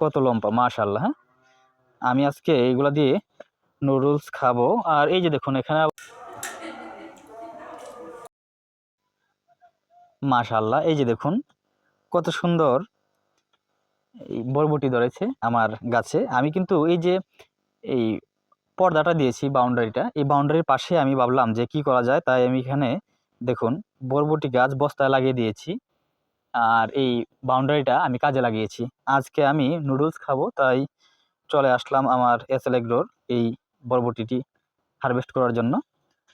কত লম্বা মাশাল্লাহ হ্যাঁ? আমি আজকে এইগুলা দিয়ে নুডলস খাব। আর এই যে দেখুন, এখানে মাশাল্লাহ এই যে দেখুন, কত সুন্দর এই বরবটি ধরেছে আমার গাছে। আমি কিন্তু এই যে এই পর্দাটা দিয়েছি বাউন্ডারিটা, এই বাউন্ডারির পাশে আমি ভাবলাম যে কি করা যায়, তাই আমি এখানে দেখুন, বরবটি গাছ বস্তায় লাগিয়ে দিয়েছি। আর এই বাউন্ডারিটা আমি কাজে লাগিয়েছি। আজকে আমি নুডলস খাব, তাই চলে আসলাম আমার এসএল এগ্রোর এই বরবটিটি হারভেস্ট করার জন্য।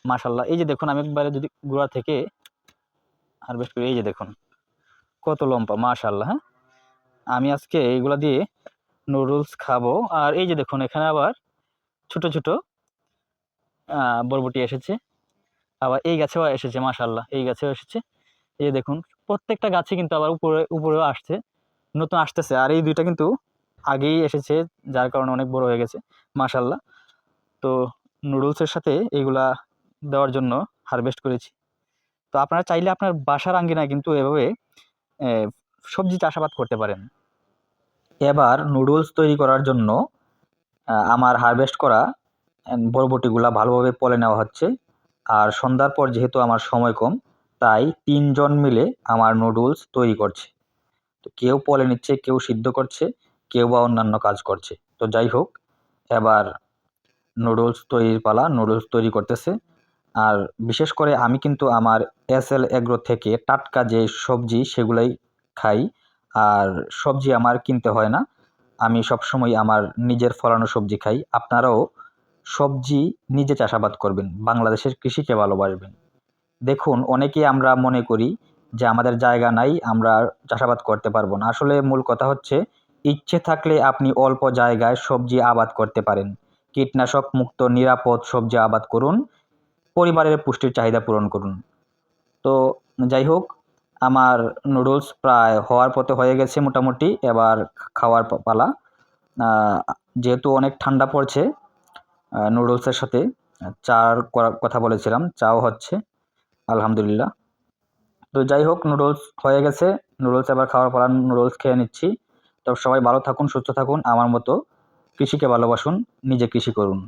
মাশাল্লাহ এই যে দেখুন, আমি একবারে যদি গোড়া থেকে হারভেস্ট করি, এই যে দেখুন, কত লম্বা মাশাল্লাহ হ্যাঁ? আমি আজকে এইগুলা দিয়ে নুডলস খাব। আর এই যে দেখুন, এখানে আবার ছোট ছোট বরবটি এসেছে। আবার এই গাছেও এসেছে মাশাল্লাহ এই গাছেও এসেছে। এই দেখুন, প্রত্যেকটা গাছে কিন্তু আবার উপরে, উপরেও আসছে, নতুন আসতেছে। আর এই দুইটা কিন্তু আগেই এসেছে, যার কারণে অনেক বড় হয়ে গেছে মাশাল্লাহ তো নুডলসের সাথে এইগুলা দেওয়ার জন্য হারভেস্ট করেছি। তো আপনারা চাইলে আপনার বাসার আঙ্গিনায় কিন্তু এভাবে সবজি চাষাবাদ করতে পারেন। এবার নুডলস তৈরি করার জন্য আমার হারভেস্ট করা বরবটিগুলা ভালোভাবে পলে নেওয়া হচ্ছে। আর সন্ধ্যার পর যেহেতু আমার সময় কম তাই তিনজন মিলে আমার নুডলস তৈরি করছে। তো কেউ পলে নিচ্ছে, কেউ সিদ্ধ করছে, কেউ বা অন্যান্য কাজ করছে। তো যাই হোক, এবার নুডলস তৈরির পালা নুডলস তৈরি করতেছে। আর বিশেষ করে আমি কিন্তু আমার এস এল এগ্রো থেকে টাটকা যে সবজি সেগুলাই খাই, আর সবজি আমার কিনতে হয় না। আমি সবসময় আমার নিজের ফলানো সবজি খাই। আপনারাও সবজি নিজে চাষাবাদ করবেন, বাংলাদেশের কৃষিকে ভালোবাসবেন। দেখুন, অনেকেই আমরা মনে করি যে আমাদের জায়গা নাই, আমরা চাষাবাদ করতে পারব না। আসলে মূল কথা হচ্ছে, ইচ্ছে থাকলে আপনি অল্প জায়গায় সবজি আবাদ করতে পারেন। কীটনাশক মুক্ত, নিরাপদ সবজি আবাদ করুন, পরিবারের পুষ্টির চাহিদা পূরণ করুন। তো যাই হোক, আমার নুডলস প্রায় হওয়ার পথে হয়ে গেছে মোটামুটি, এবার খাওয়ার পালা। যেহেতু অনেক ঠান্ডা পড়ছে নুডলসের সাথে, চার কথা বলেছিলাম, চাও হচ্ছে। আলহামদুলিল্লাহ। তো যাই হোক নুডলস হয়ে গেছে। নুডলস আবার খাওয়ার পর নুডলস খেয়ে নিচ্ছি। তো সবাই ভালো থাকুন, সুস্থ থাকুন। আমার মতো কৃষিকে ভালোবাসুন, নিজে কৃষি করুন।